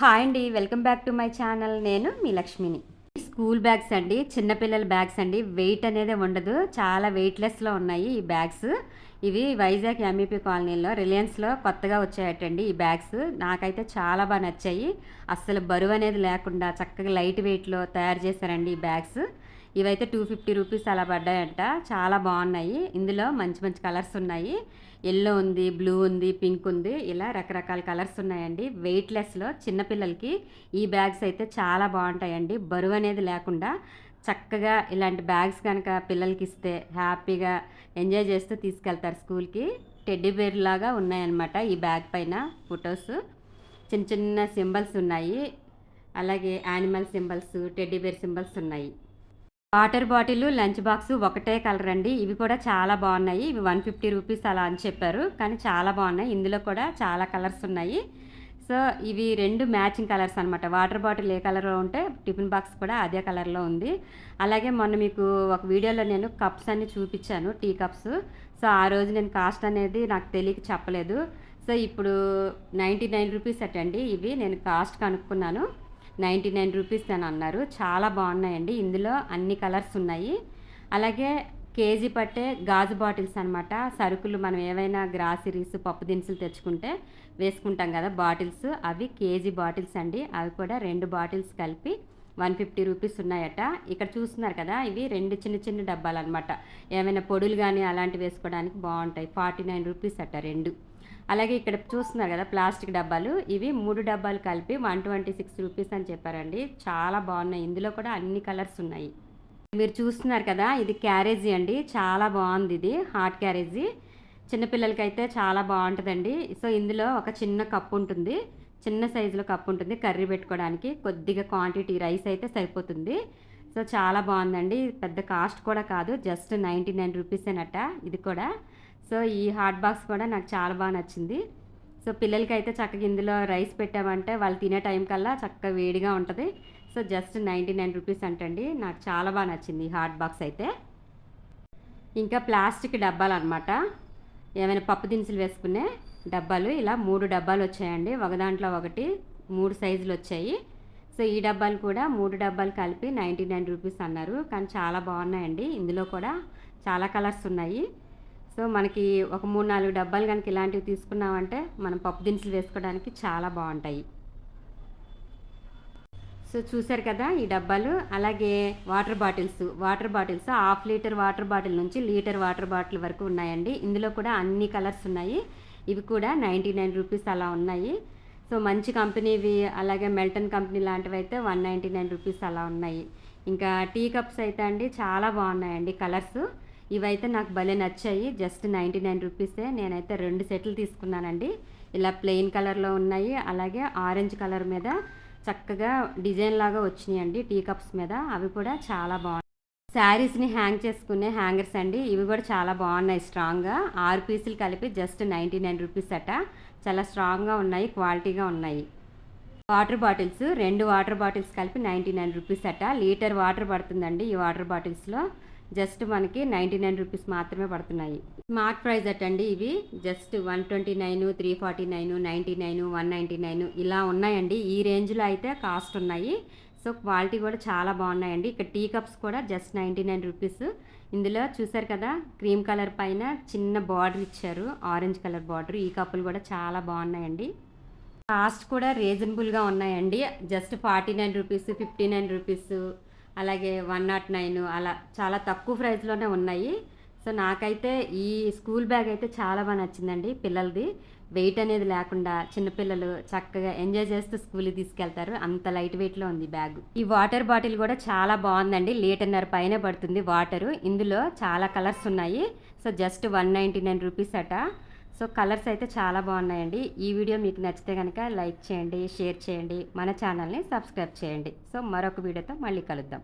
Hi అండి welcome back to my channel. నేను మీ లక్ష్మిని. స్కూల్ బ్యాగ్స్ అండి చిన్నపిల్లల బ్యాగ్స్ అండి. వెయిట్ అనేది ఉండదు. చాలా వెయిట్లెస్లో ఉన్నాయి ఈ బ్యాగ్స్. ఇవి వైజాగ్ ఎంఈపీ కాలనీలో రిలయన్స్లో కొత్తగా వచ్చాయటండి ఈ బ్యాగ్స్. నాకైతే చాలా బాగా నచ్చాయి. అస్సలు బరువు అనేది లేకుండా చక్కగా లైట్ వెయిట్లో తయారు చేశారండి ఈ బ్యాగ్స్. ఇవైతే టూ ఫిఫ్టీ రూపీస్ అలా పడ్డాయంట. చాలా బాగున్నాయి. ఇందులో మంచి మంచి కలర్స్ ఉన్నాయి. ఎల్లో ఉంది బ్లూ ఉంది పింక్ ఉంది. ఇలా రకరకాల కలర్స్ ఉన్నాయండి. వెయిట్లెస్లో చిన్నపిల్లలకి ఈ బ్యాగ్స్ అయితే చాలా బాగుంటాయండి. బరువు అనేది లేకుండా చక్కగా ఇలాంటి బ్యాగ్స్ కనుక పిల్లలకి ఇస్తే హ్యాపీగా ఎంజాయ్ చేస్తూ తీసుకెళ్తారు స్కూల్కి టెడ్డీ బేర్ లాగా ఉన్నాయన్నమాట ఈ బ్యాగ్ పైన ఫొటోస్. చిన్న చిన్న సింబల్స్ ఉన్నాయి. అలాగే animal symbols teddy bear symbols ఉన్నాయి. వాటర్ బాటిల్ లంచ్ బాక్స్ ఒకటే కలర్ అండి. ఇవి కూడా చాలా బాగున్నాయి. ఇవి వన్ ఫిఫ్టీ రూపీస్ అలా అని చెప్పారు. కానీ చాలా బాగున్నాయి. ఇందులో కూడా చాలా కలర్స్ ఉన్నాయి. సో ఇవి రెండు మ్యాచింగ్ కలర్స్ అనమాట వాటర్ బాటిల్ ఏ కలర్లో ఉంటే టిఫిన్ బాక్స్ కూడా అదే కలర్లో ఉంది. అలాగే మొన్న మీకు ఒక వీడియోలో నేను కప్స్ అన్ని చూపించాను టీ కప్స్. సో ఆ రోజు నేను కాస్ట్ అనేది నాకు తెలియక చెప్పలేదు. సో ఇప్పుడు నైంటీ నైన్ రూపీస్ అటండి. ఇవి నేను కాస్ట్ కనుక్కున్నాను. నైంటీ నైన్ రూపీస్ అని అన్నారు. చాలా బాగున్నాయండి. ఇందులో అన్ని కలర్స్ ఉన్నాయి. అలాగే కేజీ పట్టే గాజు బాటిల్స్ అనమాట సరుకులు మనం ఏవైనా గ్రాసరీస్ పప్పు దినుసులు తెచ్చుకుంటే వేసుకుంటాం కదా బాటిల్స్. అవి కేజీ బాటిల్స్ అండి. అవి కూడా రెండు బాటిల్స్ కలిపి వన్ ఫిఫ్టీ రూపీస్ ఉన్నాయట. ఇక్కడ చూస్తున్నారు కదా ఇవి రెండు చిన్న చిన్న డబ్బాలు అనమాట ఏమైనా పొడులు కానీ అలాంటివి వేసుకోవడానికి బాగుంటాయి. ఫార్టీ నైన్ రూపీస్ అట రెండు. అలాగే ఇక్కడ చూస్తున్నారు కదా ప్లాస్టిక్ డబ్బాలు. ఇవి మూడు డబ్బాలు కలిపి వన్ ట్వంటీ సిక్స్ రూపీస్ అని చెప్పారండి. చాలా బాగున్నాయి. ఇందులో కూడా అన్ని కలర్స్ ఉన్నాయి. మీరు చూస్తున్నారు కదా ఇది క్యారేజీ అండి. చాలా బాగుంది ఇది హాట్ క్యారేజీ. చిన్నపిల్లలకి అయితే చాలా బాగుంటుందండి. సో ఇందులో ఒక చిన్న కప్పు ఉంటుంది. చిన్న సైజులో కప్పు ఉంటుంది. కర్రీ పెట్టుకోవడానికి కొద్దిగా క్వాంటిటీ రైస్ అయితే సరిపోతుంది. సో చాలా బాగుందండి. పెద్ద కాస్ట్ కూడా కాదు. జస్ట్ నైంటీ నైన్ రూపీసేనట ఇది కూడా. సో ఈ హాట్ బాక్స్ కూడా నాకు చాలా బాగా నచ్చింది. సో పిల్లలకి అయితే చక్కగా ఇందులో రైస్ పెట్టామంటే వాళ్ళు తినే టైం కల్లా చక్కగా వేడిగా ఉంటుంది. So just ninety nine rupees అంటండి. నాకు చాలా బాగా నచ్చింది ఈ హాట్ బాక్స్ అయితే. ఇంకా ప్లాస్టిక్ డబ్బాలు అనమాట ఏమైనా పప్పు దినుసులు వేసుకునే డబ్బాలు ఇలా మూడు డబ్బాలు వచ్చాయండి. ఒక దాంట్లో ఒకటి మూడు సైజులు వచ్చాయి. సో ఈ డబ్బాలు కూడా మూడు డబ్బాలు కలిపి నైంటీ నైన్ రూపీస్ అన్నారు. కానీ చాలా బాగున్నాయండి. ఇందులో కూడా చాలా కలర్స్ ఉన్నాయి. సో మనకి ఒక మూడు నాలుగు డబ్బాలు కనుక ఇలాంటివి తీసుకున్నామంటే మనం పప్పు దినుసులు వేసుకోవడానికి చాలా బాగుంటాయి. సో చూసారు కదా ఈ డబ్బాలు అలాగే water bottles. Water bottles half litre water bottle నుంచి లీటర్ వాటర్ బాటిల్ వరకు ఉన్నాయండి. ఇందులో కూడా అన్ని కలర్స్ ఉన్నాయి. ఇవి కూడా నైంటీ నైన్ రూపీస్ అలా ఉన్నాయి. సో మంచి కంపెనీవి అలాగే మెల్టన్ కంపెనీ లాంటివి అయితే వన్ నైంటీ నైన్ రూపీస్ అలా ఉన్నాయి. ఇంకా టీ కప్స్ అయితే అండి చాలా బాగున్నాయండి కలర్స్. ఇవైతే నాకు భలే నచ్చాయి. జస్ట్ నైంటీ నైన్ రూపీసే. నేనైతే రెండు సెట్లు తీసుకున్నానండి. ఇలా ప్లెయిన్ కలర్లో ఉన్నాయి. అలాగే ఆరెంజ్ కలర్ మీద చక్కగా డిజైన్ లాగా వచ్చినాయండి టీ కప్స్ మీద. అవి కూడా చాలా బాగున్నాయి. శారీస్ని హ్యాంగ్ చేసుకునే హ్యాంగర్స్ అండి. ఇవి కూడా చాలా బాగున్నాయి స్ట్రాంగ్గా. ఆరు పీసులు కలిపి జస్ట్ నైంటీ నైన్ రూపీస్ అట. చాలా స్ట్రాంగ్గా ఉన్నాయి క్వాలిటీగా ఉన్నాయి. వాటర్ బాటిల్స్ రెండు వాటర్ బాటిల్స్ కలిపి నైంటీ నైన్ రూపీస్ అట. లీటర్ వాటర్ పడుతుందండి ఈ వాటర్ బాటిల్స్లో. జస్ట్ మనకి నైంటీ నైన్ రూపీస్ మాత్రమే పడుతున్నాయి. స్మార్ట్ ప్రైస్ అటండి. ఇవి just one twenty nine three forty nine ninety nine one ninety nine ఇలా ఉన్నాయండి. ఈ రేంజ్లో అయితే కాస్ట్ ఉన్నాయి. సో క్వాలిటీ కూడా చాలా బాగున్నాయండి. ఇక్కడ టీ కప్స్ కూడా జస్ట్ నైంటీ నైన్ రూపీస్. ఇందులో చూసారు కదా క్రీమ్ కలర్ పైన చిన్న బార్డర్ ఇచ్చారు. ఆరెంజ్ కలర్ బార్డర్ ఈ కప్పులు కూడా చాలా బాగున్నాయండి. కాస్ట్ కూడా రీజనబుల్గా ఉన్నాయండి. Just forty nine rupees fifty nine rupees అలాగే వన్ నాట్ నైన్ అలా చాలా తక్కువ ప్రైస్లోనే ఉన్నాయి. సో నాకైతే ఈ స్కూల్ బ్యాగ్ అయితే చాలా బాగా నచ్చిందండి పిల్లలది. వెయిట్ అనేది లేకుండా చిన్నపిల్లలు చక్కగా ఎంజాయ్ చేస్తూ స్కూల్కి తీసుకెళ్తారు. అంత లైట్ వెయిట్లో ఉంది బ్యాగ్. ఈ వాటర్ బాటిల్ కూడా చాలా బాగుందండి. లీటర్నర పైన పడుతుంది వాటరు. ఇందులో చాలా కలర్స్ ఉన్నాయి. So just one ninety nine rupees అట. సో కలర్స్ అయితే చాలా బాగున్నాయండి. ఈ వీడియో మీకు నచ్చితే కనుక లైక్ చేయండి షేర్ చేయండి మన ఛానల్ని సబ్స్క్రైబ్ చేయండి. సో మరొక వీడియోతో మళ్ళీ కలుద్దాం.